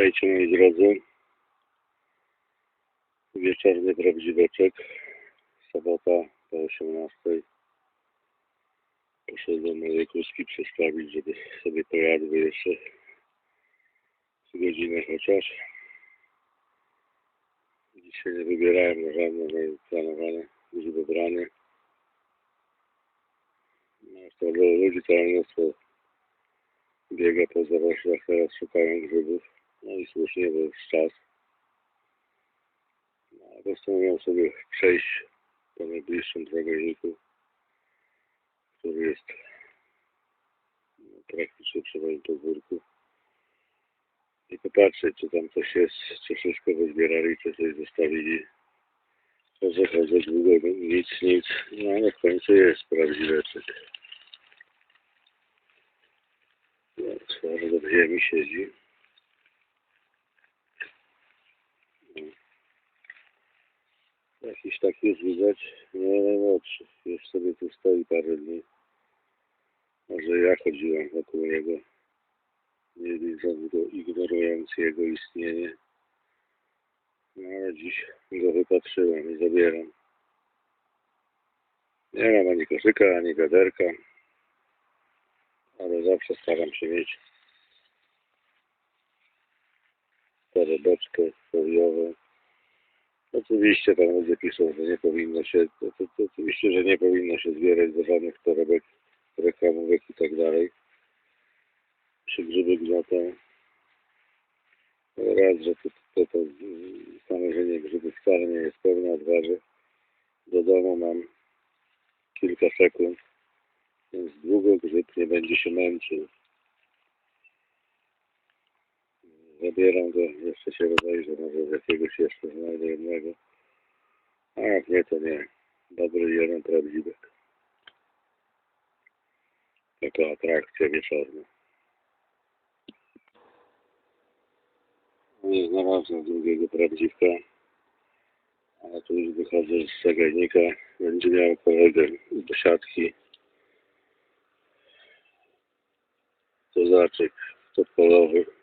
Witajcie moi drodzy. Wieczorny prawdziweczek. Sobota po 18. Poszedłem moje kuski przestawić, żeby sobie pojadły jeszcze godzinę chociaż. Dzisiaj nie wybierałem na żadne planowane grzybobranie. No, to ludzi całe mnóstwo biega po zaroślach, teraz szukają grzybów. No i słusznie, bo jest czas. No, postanowiłem sobie przejść po najbliższym drogowniku, który jest no, praktycznie przy moim podwórku. I popatrzeć, czy tam coś jest, czy wszystko wyzbierali, czy coś zostawili. Chodzę, chodzę długo, no, nic, nic. No ale w końcu jest prawdziweczek. No, twardo w ziemi siedzi. Jakiś taki już widać, nie najmłodszy. Już sobie tu stoi parę dni. Może ja chodziłem wokół niego, nie widząc go, ignorując jego istnienie. No ale dziś go wypatrzyłem i zabieram. Nie mam ani koszyka, ani wiaderka, ale zawsze staram się mieć torebeczkę foliową. Oczywiście tam ludzie piszą, że nie powinno się, to, to, to oczywiście, że nie powinno się zbierać do żadnych torebek, reklamówek i tak dalej. Przy grzyby. Ale raz, że to, to, to stanowienie grzyby wcale nie jest pełne odważy. Do domu mam kilka sekund, więc długo grzyb nie będzie się męczył. Zabieram go, jeszcze się rozejrzę, może z jakiegoś jeszcze znajdę jednego. A jak nie, to nie. Dobry jeden prawdziwek. Taka atrakcja wieczorna. Nie znalazłem drugiego prawdziwka, ale tu już wychodzę z zagajnika. Będzie miał kolegę do siatki. Kozaczek podpolowy.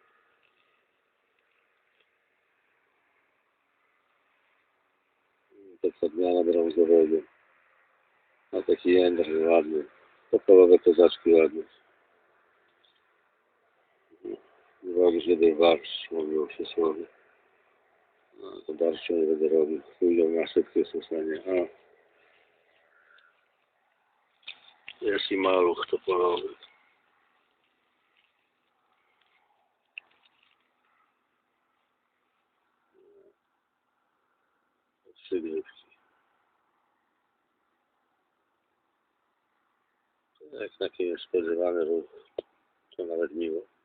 To podmiana brązowego. A taki jędr ładny. Podpolowe kozaczki ładne. Robisz jeden barszcz, mówiło się słowo. No, to barszczu nie będę robił. Chwilą na szybkie susanie. A. Jest i maluch topolowy. Trzy grywki. Jak taki niespodziewany ruch, to nawet miło.